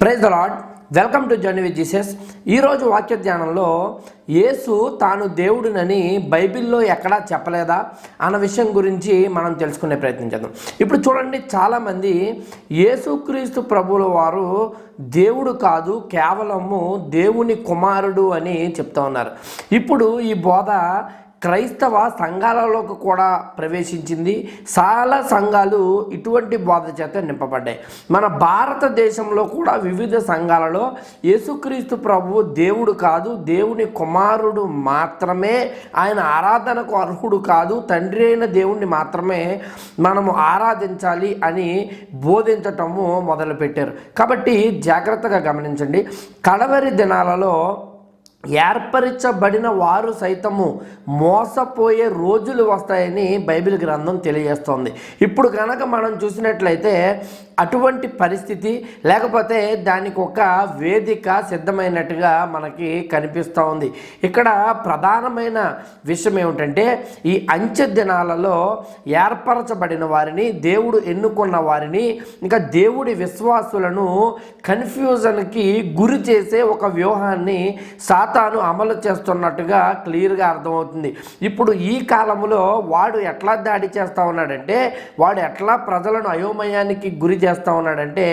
Praise the Lord welcome to journey with Jesus ఈరోజు వాక్య ధ్యానంలో యేసు తాను దేవుడినని బైబిల్లో ఎక్కడా చెప్పలేదా అన్న విషయం గురించి మనం తెలుసుకునే ప్రయత్నం చేద్దాం. ఇప్పుడు చూడండి చాలామంది యేసుక్రీస్తు ప్రభువుల వారు దేవుడు కాదు కేవలము దేవుని కుమారుడు అని చెప్తా ఉన్నారు. ఇప్పుడు ఈ బోధ క్రైస్తవ సంఘాలలోకి కూడా ప్రవేశించింది. చాలా సంఘాలు ఇటువంటి బోధ చేత నింపబడ్డాయి. మన భారతదేశంలో కూడా వివిధ సంఘాలలో యేసుక్రీస్తు ప్రభువు దేవుడు కాదు దేవుని కుమారుడు మాత్రమే ఆయన ఆరాధనకు అర్హుడు కాదు తండ్రి అయిన దేవుణ్ణి మాత్రమే మనము ఆరాధించాలి అని బోధించటము మొదలుపెట్టారు. కాబట్టి జాగ్రత్తగా గమనించండి. కడవరి దినాలలో ఏర్పరచబడిన వారు సైతము మోసపోయే రోజులు వస్తాయని బైబిల్ గ్రంథం తెలియజేస్తోంది. ఇప్పుడు కనుక మనం చూసినట్లయితే అటువంటి పరిస్థితి లేకపోతే దానికి ఒక వేదిక సిద్ధమైనట్టుగా మనకి కనిపిస్తూ ఉంది ఇక్కడ ప్రధానమైన విషయం ఏమిటంటే ఈ అంచె దినాలలో ఏర్పరచబడిన వారిని దేవుడు ఎన్నుకున్న వారిని ఇంకా దేవుడి విశ్వాసులను కన్ఫ్యూజన్కి గురి చేసే ఒక వ్యూహాన్ని సాతాను అమలు చేస్తున్నట్టుగా క్లియర్గా అర్థమవుతుంది. ఇప్పుడు ఈ కాలంలో వాడు ఎట్లా దాడి చేస్తూ ఉన్నాడంటే వాడు ఎట్లా ప్రజలను అయోమయానికి గురి చేస్తూ ఉన్నాడంటే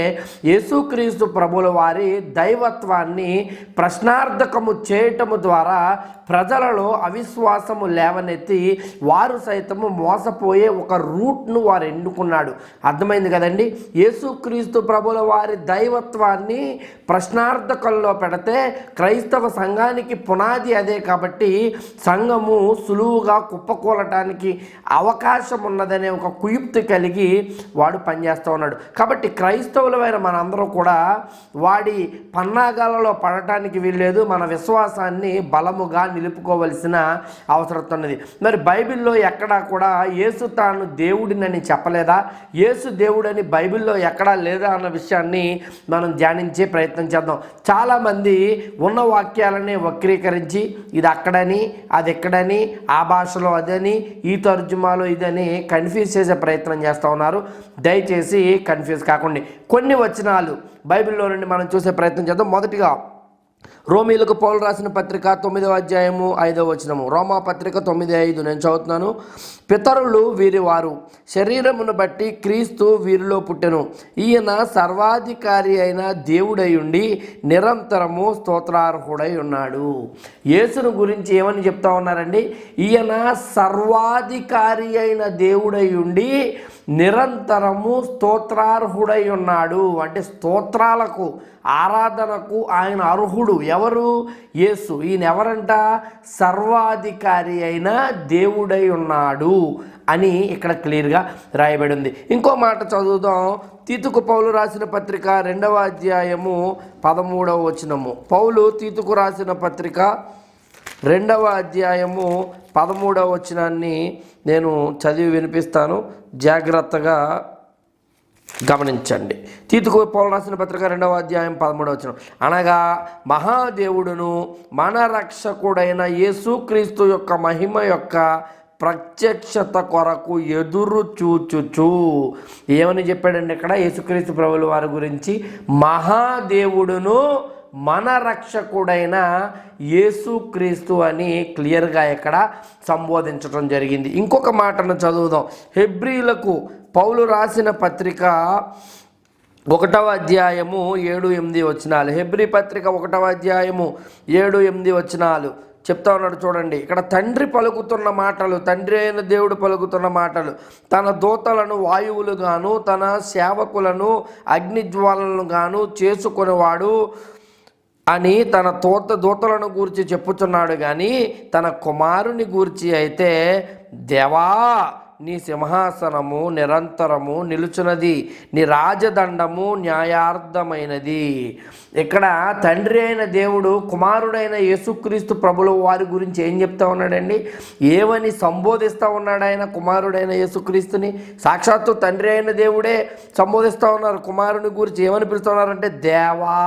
యేసుక్రీస్తు ప్రభుల వారి దైవత్వాన్ని ప్రశ్నార్థకము చేయటము ద్వారా ప్రజలలో అవిశ్వాసము లేవనెత్తి వారు సైతము మోసపోయే ఒక రూట్ను వారు ఎన్నుకున్నాడు. అర్థమైంది కదండి? యేసుక్రీస్తు ప్రభుల వారి దైవత్వాన్ని ప్రశ్నార్థకంలో పెడితే క్రైస్తవ సంఘానికి పునాది అదే కాబట్టి సంఘము సులువుగా కుప్పకూలటానికి అవకాశం ఉన్నదనే ఒక కుయుక్తి కలిగి వాడు పనిచేస్తూ ఉన్నాడు. కాబట్టి క్రైస్తవులమైన మనందరూ కూడా వాడి పన్నాగాలలో పడటానికి వీల్లేదు మన విశ్వాసాన్ని బలముగా నిలుపుకోవలసిన అవసరం ఉన్నది మరి బైబిల్లో ఎక్కడా కూడా యేసు తాను దేవుడినని చెప్పలేదా? యేసు దేవుడని బైబిల్లో ఎక్కడా లేదా అన్న విషయాన్ని మనం ధ్యానించే ప్రయత్నం చేద్దాం. చాలామంది ఉన్న వాక్యాలని వక్రీకరించి ఇది అక్కడని అది ఎక్కడని ఆ భాషలో అదని ఈ తర్జుమాలో ఇదని కన్ఫ్యూజ్ చేసే ప్రయత్నం చేస్తూ ఉన్నారు. దయచేసి కన్ఫ్యూజ్ కాకుండా. కొన్ని వచనాలు బైబిల్లో నుండి మనం చూసే ప్రయత్నం చేద్దాం. మొదటిగా రోమీలకు పౌలు రాసిన పత్రిక తొమ్మిదవ అధ్యాయము ఐదవ వచనము. రోమా పత్రిక తొమ్మిది ఐదు నేను చదువుతున్నాను. పితరులు వీరి వారు శరీరమును బట్టి క్రీస్తు వీరిలో పుట్టెను. ఈయన సర్వాధికారి అయిన దేవుడై ఉండి నిరంతరము స్తోత్రార్హుడై ఉన్నాడు. యేసును గురించి ఏమని చెప్తా ఉన్నారండి? ఈయన సర్వాధికారి అయిన దేవుడై ఉండి నిరంతరము స్తోత్రార్హుడై ఉన్నాడు. అంటే స్తోత్రాలకు ఆరాధనకు ఆయన అర్హుడు. ఎవరు? యేసు. ఈయన ఎవరంట సర్వాధికారి అయిన దేవుడై ఉన్నాడు అని ఇక్కడ క్లియర్గా రాయబడి ఉంది ఇంకో మాట చదువుదాం. తీతుకు పౌలు రాసిన పత్రిక రెండవ అధ్యాయము పదమూడవ వచనము. పౌలు తీతుకు రాసిన పత్రిక రెండవ అధ్యాయము పదమూడవ వచనాన్ని నేను చదివి వినిపిస్తాను. జాగ్రత్తగా గమనించండి. తీతుకు పౌరాసిన పత్రిక రెండవ అధ్యాయం పదమూడవ వచనం. అనగా మహాదేవుడును మన రక్షకుడైన యేసుక్రీస్తు యొక్క మహిమ యొక్క ప్రత్యక్షత కొరకు ఎదురు చూచుచు. ఏమని చెప్పాడండి ఇక్కడ యేసుక్రీస్తు ప్రభుల వారి గురించి మహాదేవుడును మన రక్షకుడైన యేసుక్రీస్తు అని క్లియర్గా ఇక్కడ సంబోధించడం జరిగింది. ఇంకొక మాటను చదువుదాం. హెబ్రిలకు పౌలు రాసిన పత్రిక ఒకటవ అధ్యాయము ఏడు ఎనిమిది వచనాలు. హెబ్రి పత్రిక ఒకటవ అధ్యాయము ఏడు ఎనిమిది వచనాలు. చెప్తా ఉన్నాడు చూడండి. ఇక్కడ తండ్రి పలుకుతున్న మాటలు తండ్రి అయిన దేవుడు పలుకుతున్న మాటలు తన దూతలను వాయువులు గాను తన సేవకులను అగ్నిజ్వాలను గాను చేసుకునేవాడు అని తన తోత దూతలను గూర్చి చెప్పుచున్నాడు కానీ తన కుమారుని గూర్చి అయితే దేవా నీ సింహాసనము నిరంతరము నిలుచున్నది నీ రాజదండము న్యాయార్థమైనది. ఇక్కడ తండ్రి అయిన దేవుడు కుమారుడైన యేసుక్రీస్తు ప్రభుల వారి గురించి ఏం చెప్తా ఉన్నాడండి? ఏమని సంబోధిస్తూ ఉన్నాడు ఆయన కుమారుడైన యేసుక్రీస్తుని? సాక్షాత్తు తండ్రి అయిన దేవుడే సంబోధిస్తూ ఉన్నారు కుమారుని గురించి ఏమని పిలుస్తున్నారంటే దేవా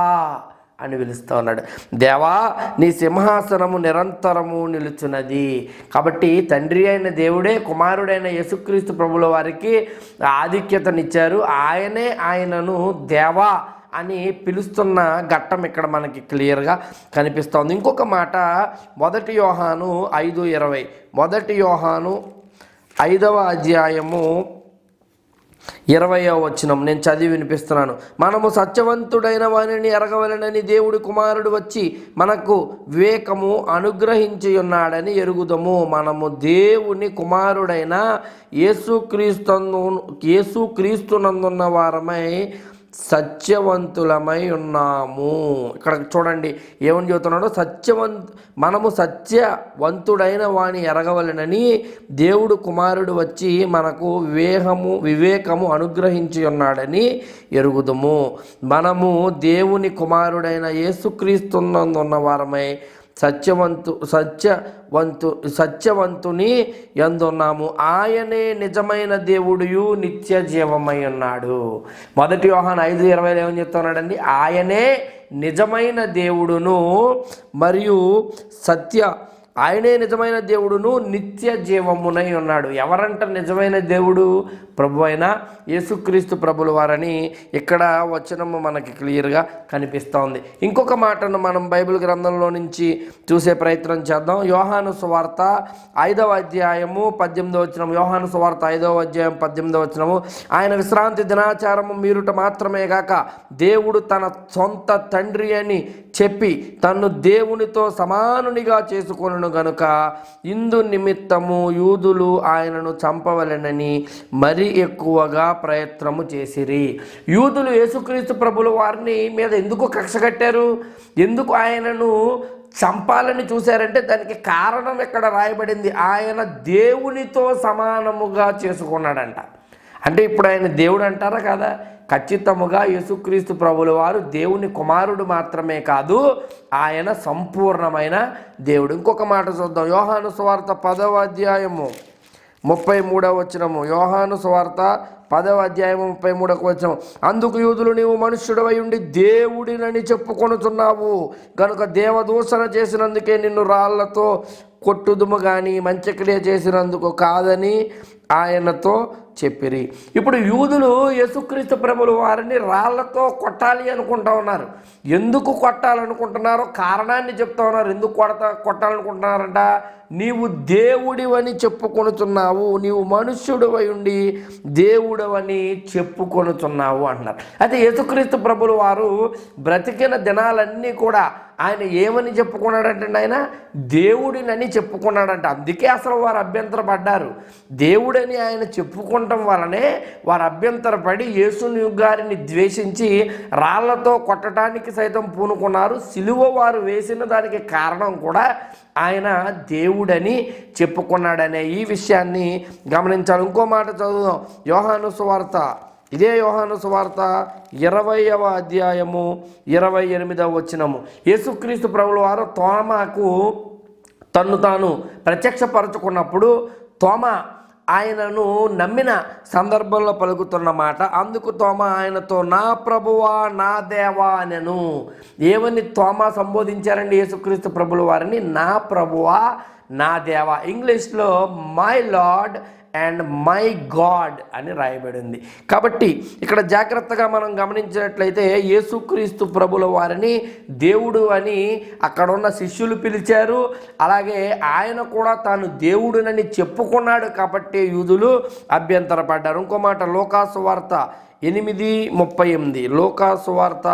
అని పిలుస్తూ ఉన్నాడు. దేవా నీ సింహాసనము నిరంతరము నిలుచున్నది. కాబట్టి తండ్రి అయిన దేవుడే కుమారుడైన యేసుక్రీస్తు ప్రభుల వారికి ఆధిక్యతనిచ్చారు. ఆయనే ఆయనను దేవా అని పిలుస్తున్న ఘట్టం ఇక్కడ మనకి క్లియర్గా కనిపిస్తోంది. ఇంకొక మాట మొదటి యోహాను ఐదు ఇరవై. మొదటి యోహాను ఐదవ అధ్యాయము ఇరవయో వచనం నేను చదివి వినిపిస్తున్నాను. మనము సత్యవంతుడైన వారిని ఎరగవలనని దేవుడి కుమారుడు వచ్చి మనకు వివేకము అనుగ్రహించి ఉన్నాడని ఎరుగుదము. మనము దేవుని కుమారుడైన యేసుక్రీస్తు యేసుక్రీస్తునందున్న వారమై సత్యవంతులమై ఉన్నాము. ఇక్కడ చూడండి ఏమని చెబుతున్నాడో సత్యవంతు మనము సత్యవంతుడైన వాణి ఎరగవలనని దేవుడు కుమారుడు వచ్చి మనకు వివేహము వివేకము అనుగ్రహించి ఉన్నాడని ఎరుగుదుము. మనము దేవుని కుమారుడైన యేసుక్రీస్తున్నందున్న వారమై సత్యవంతు సత్యవంతు సత్యవంతుని ఎందున్నాము ఆయనే నిజమైన దేవుడు నిత్య జీవమై ఉన్నాడు. మొదటి యోహాన్ ఐదు ఇరవై ఏమని చెప్తున్నాడండి? ఆయనే నిజమైన దేవుడును మరియు సత్య ఆయనే నిజమైన దేవుడును నిత్య జీవమునై ఉన్నాడు. ఎవరంట నిజమైన దేవుడు? ప్రభు అయిన యేసుక్రీస్తు ప్రభుల వారని ఇక్కడ వచనము మనకి క్లియర్గా కనిపిస్తోంది. ఇంకొక మాటను మనం బైబిల్ గ్రంథంలో నుంచి చూసే ప్రయత్నం చేద్దాం. యోహాను సువార్త ఐదవ అధ్యాయము పద్దెనిమిదవ వచనం. యోహాను సువార్త ఐదవ అధ్యాయం పద్దెనిమిదవ వచనము. ఆయన విశ్రాంతి దినాచారము మీరుట మాత్రమే గాక దేవుడు తన సొంత తండ్రి అని చెప్పి తన్ను దేవునితో సమానునిగా చేసుకొనును గనుక ఇందు నిమిత్తము యూదులు ఆయనను చంపవలెనని మరి ఎక్కువగా ప్రయత్నము చేసిరి. యూదులు యేసుక్రీస్తు ప్రభుల వారిని మీద ఎందుకు కక్ష కట్టారు? ఎందుకు ఆయనను చంపాలని చూశారంటే దానికి కారణం ఇక్కడ రాయబడింది? ఆయన దేవునితో సమానముగా చేసుకున్నాడంట. అంటే ఇప్పుడు ఆయన దేవుడు అంటారా కదా? ఖచ్చితముగా యేసుక్రీస్తు ప్రభుల వారు దేవుని కుమారుడు మాత్రమే కాదు ఆయన సంపూర్ణమైన దేవుడు. ఇంకొక మాట చూద్దాం. యోహాను స్వార్థ పదవ అధ్యాయము ముప్పై మూడవ వచనము. యోహాను స్వార్థ పదవ అధ్యాయం ముప్పై మూడవ వచనం అందుకు యూదులు నీవు మనుష్యుడవై ఉండి దేవుడినని చెప్పుకొనుచున్నావు. కనుక దేవదూషణ చేసినందుకే నిన్ను రాళ్ళతో కొట్టుదుము కానీ మంచి క్రియ చేసినందుకు కాదని ఆయనతో చెప్పిరి. ఇప్పుడు యూదులు యేసుక్రీస్తు ప్రభులు వారిని రాళ్ళతో కొట్టాలి అనుకుంటా ఉన్నారు. ఎందుకు కొట్టాలనుకుంటున్నారో కారణాన్ని చెప్తా ఉన్నారు. ఎందుకు కొడతా కొట్టాలనుకుంటున్నారంట? నీవు దేవుడివని చెప్పుకొనుచున్నావు నీవు మనుష్యుడివై ఉండి దేవుడవని చెప్పుకొనుచున్నావు అంటున్నారు. అయితే యేసుక్రీస్తు ప్రభులు వారు బ్రతికిన దినాలన్నీ కూడా ఆయన ఏమని చెప్పుకున్నాడంటండి ఆయన? దేవుడినని చెప్పుకున్నాడంట. అందుకే అసలు వారు అభ్యంతరపడ్డారు. దేవుడని ఆయన చెప్పుకోవటం వలనే వారు అభ్యంతరపడి యేసుని గారిని ద్వేషించి రాళ్ళతో కొట్టడానికి సైతం పూనుకున్నారు. సిలువ వారు వేసిన దానికి కారణం కూడా ఆయన దేవుడు దేవుడని చెప్పుకున్నాడనే ఈ విషయాన్ని గమనించాలి. ఇంకో మాట చదువుదాం. యోహాను సువార్త. ఇదే యోహాను సువార్త ఇరవయవ అధ్యాయము ఇరవై ఎనిమిదవ వచ్చినము యేసుక్రీస్తు ప్రభుల వారు తోమాకు తన్ను తాను ప్రత్యక్షపరచుకున్నప్పుడు తోమ ఆయనను నమ్మిన సందర్భంలో పలుకుతున్నమాట అందుకు తోమ ఆయనతో నా ప్రభువా నా దేవా అనెను. ఏమని తోమ సంబోధించారండి యేసుక్రీస్తు ప్రభుల వారిని? నా ప్రభువా నా దేవా. ఇంగ్లీష్లో my Lord and my God అని రాయబడింది. కాబట్టి ఇక్కడ జాగ్రత్తగా మనం గమనించినట్లయితే యేసుక్రీస్తు ప్రభుల వారిని దేవుడు అని అక్కడ ఉన్న శిష్యులు పిలిచారు. అలాగే ఆయన కూడా తాను దేవుడునని చెప్పుకున్నాడు కాబట్టి యూదులు అభ్యంతరపడ్డారు. ఇంకో మాట లోకాసు వార్త ఎనిమిది ముప్పై ఎనిమిది. లోకాసు వార్త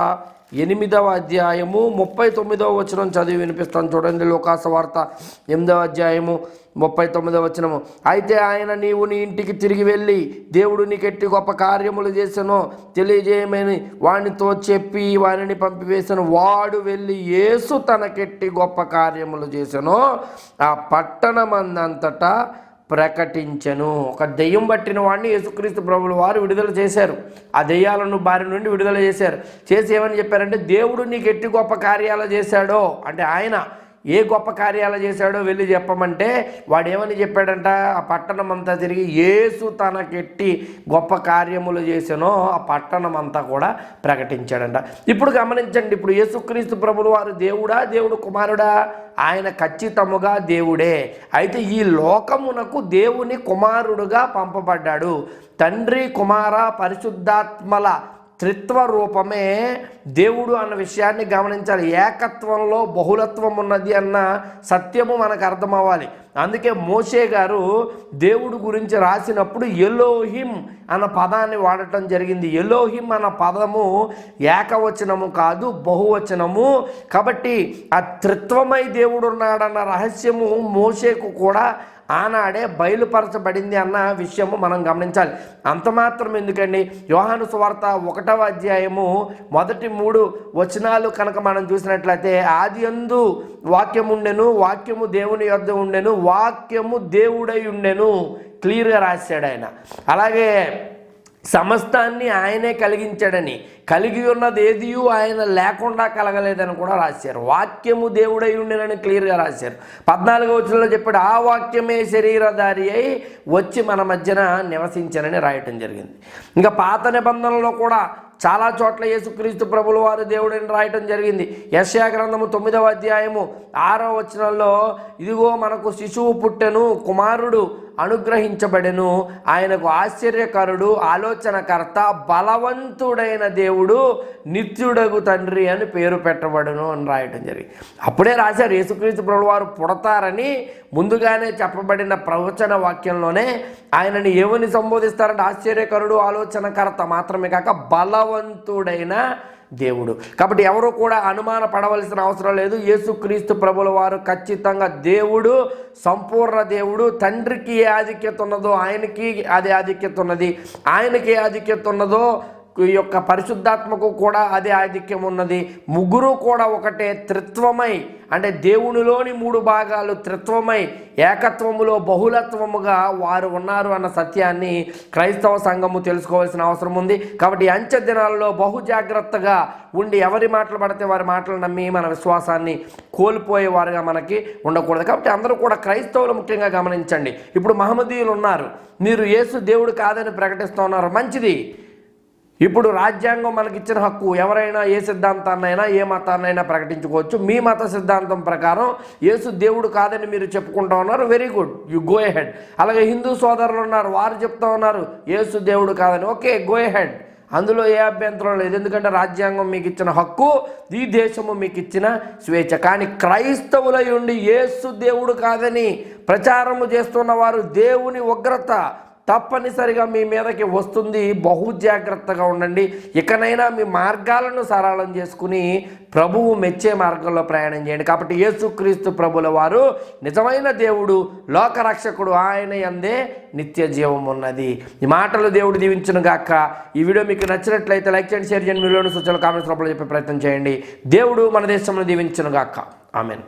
ఎనిమిదవ అధ్యాయము ముప్పై తొమ్మిదవ వచనం చదివి వినిపిస్తాను. చూడండి లోకాస వార్త ఎనిమిదవ అధ్యాయము ముప్పై తొమ్మిదవ వచనము. అయితే ఆయన నీవు నీ ఇంటికి తిరిగి వెళ్ళి దేవుడు నీకెట్టి గొప్ప కార్యములు చేసను తెలియజేయమని వానితో చెప్పి వానిని పంపివేశాను. వాడు వెళ్ళి యేసు తనకెట్టి గొప్ప కార్యములు చేసానో ఆ పట్టణమందంతటా ప్రకటించను. ఒక దెయ్యం పట్టిన వాడిని యేసుక్రీస్తు ప్రభులు వారు విడుదల చేశారు. ఆ దెయ్యాలను బారి నుండి విడుదల చేశారు. చేసి ఏమని చెప్పారంటే దేవుడు నీకు ఎట్టి గొప్ప కార్యాలు చేశాడో అంటే ఆయన ఏ గొప్ప కార్యాలు చేశాడో వెళ్ళి చెప్పమంటే వాడేమని చెప్పాడంట? ఆ పట్టణం అంతా తిరిగి ఏసు తనకెట్టి గొప్ప కార్యములు చేసానో ఆ పట్టణం అంతా కూడా ప్రకటించాడంట. ఇప్పుడు గమనించండి ఇప్పుడు యేసుక్రీస్తు ప్రభులు వారు దేవుడా దేవుడు కుమారుడా? ఆయన ఖచ్చితముగా దేవుడే. అయితే ఈ లోకమునకు దేవుని కుమారుడుగా పంపబడ్డాడు. తండ్రి కుమార పరిశుద్ధాత్మల త్రిత్వ రూపమే దేవుడు అన్న విషయాన్ని గమనించాలి. ఏకత్వంలో బహుళత్వం ఉన్నది అన్న సత్యము మనకు అర్థమవ్వాలి. అందుకే మోషే గారు దేవుడు గురించి రాసినప్పుడు ఎలోహిం అన్న పదాన్ని వాడటం జరిగింది. ఎలోహిం అన్న పదము ఏకవచనము కాదు బహువచనము. కాబట్టి ఆ త్రిత్వమై దేవుడు ఉన్నాడన్న రహస్యము మోషేకు కూడా ఆనాడే బయలుపరచబడింది అన్న విషయము మనం గమనించాలి. అంత మాత్రం ఎందుకండి? యోహాను సువార్త ఒకటవ అధ్యాయము మొదటి మూడు వచనాలు కనుక మనం చూసినట్లయితే ఆది ఎందు వాక్యం ఉండెను వాక్యము దేవుని యొద్ద ఉండెను వాక్యము దేవుడై ఉండెను క్లియర్గా రాశాడు ఆయన. అలాగే సమస్తాన్ని ఆయనే కలిగించాడని. కలిగి ఉన్నది ఏదియు ఆయన లేకుండా కలగలేదని కూడా రాశారు. వాక్యము దేవుడై ఉండేనని క్లియర్గా రాశారు. పద్నాలుగో వచనంలో చెప్పాడు ఆ వాక్యమే శరీరధారి అయి వచ్చి మన మధ్యన నివసించనని రాయటం జరిగింది. ఇంకా పాత నిబంధనలో కూడా చాలా చోట్ల యేసుక్రీస్తు ప్రభుల వారు దేవుడిని రాయటం జరిగింది. యశ్యా గ్రంథము తొమ్మిదవ అధ్యాయము ఆరో వచనంలో ఇదిగో మనకు శిశువు పుట్టెను కుమారుడు అనుగ్రహించబడెను. ఆయనకు ఆశ్చర్యకరుడు ఆలోచనకర్త బలవంతుడైన దేవుడు నిత్యుడగు తండ్రి అని పేరు పెట్టబడును అని రాయటం జరిగింది. అప్పుడే రాశారు యేసుక్రీస్తు ప్రభు వారు పుడతారని ముందుగానే చెప్పబడిన ప్రవచన వాక్యంలోనే ఆయనని ఏమని సంబోధిస్తారంటే ఆశ్చర్యకరుడు ఆలోచనకర్త మాత్రమే కాక బలవంతుడైన దేవుడు. కాబట్టి ఎవరు కూడా అనుమాన పడవలసిన అవసరం లేదు. యేసుక్రీస్తు ప్రభుల వారు ఖచ్చితంగా దేవుడు సంపూర్ణ దేవుడు. తండ్రికి ఏ ఆధిక్యత ఉన్నదో ఆయనకి అదే ఆధిక్యత ఉన్నది. ఆయనకి ఏ ఆధిక్యత ఉన్నదో యొక్క పరిశుద్ధాత్మకు కూడా అదే ఆధిక్యం ఉన్నది. ముగ్గురు కూడా ఒకటే త్రిత్వమై అంటే దేవునిలోని మూడు భాగాలు త్రిత్వమై ఏకత్వములో బహుళత్వముగా వారు ఉన్నారు అన్న సత్యాన్ని క్రైస్తవ సంఘము తెలుసుకోవాల్సిన అవసరం ఉంది. కాబట్టి అంచె దినాలలో బహు జాగ్రత్తగా ఉండి ఎవరి మాటలు పడితే వారి మాటలు నమ్మి మన విశ్వాసాన్ని కోల్పోయేవారుగా మనకి ఉండకూడదు. కాబట్టి అందరూ కూడా క్రైస్తవులు ముఖ్యంగా గమనించండి. ఇప్పుడు మహమ్మదీయులు ఉన్నారు. మీరు యేసు దేవుడు కాదని ప్రకటిస్తూ ఉన్నారు. మంచిది. ఇప్పుడు రాజ్యాంగం మనకిచ్చిన హక్కు. ఎవరైనా ఏ సిద్ధాంతాన్నైనా ఏ మతాన్నైనా ప్రకటించుకోవచ్చు. మీ మత సిద్ధాంతం ప్రకారం యేసు దేవుడు కాదని మీరు చెప్పుకుంటా ఉన్నారు. Very good. You go head అలాగే హిందూ సోదరులు ఉన్నారు. వారు చెప్తా ఉన్నారు యేసు దేవుడు కాదని. ఓకే గో హెడ్ అందులో ఏ అభ్యంతరం లేదు. ఎందుకంటే రాజ్యాంగం మీకు ఇచ్చిన హక్కు ఈ దేశము మీకు ఇచ్చిన స్వేచ్ఛ. కానీ క్రైస్తవులై ఉండి యేసు దేవుడు కాదని ప్రచారము చేస్తున్న వారు దేవుని ఉగ్రత తప్పనిసరిగా మీ మీదకి వస్తుంది. బహు జాగ్రత్తగా ఉండండి. ఇకనైనా మీ మార్గాలను సరళం చేసుకుని ప్రభువు మెచ్చే మార్గంలో ప్రయాణం చేయండి. కాబట్టి యేసుక్రీస్తు ప్రభుల వారు నిజమైన దేవుడు లోకరక్షకుడు ఆయన అందే నిత్య జీవం ఉన్నది. ఈ మాటలు దేవుడు దీవించును గాక. ఈ వీడియో మీకు నచ్చినట్లయితే లైక్ చేయండి షేర్ చేయండి. మీలోని సూచనలు కామెంట్స్ లోపల చెప్పే ప్రయత్నం చేయండి. దేవుడు మన దేశంలో దీవించును గాక. ఆమెన్.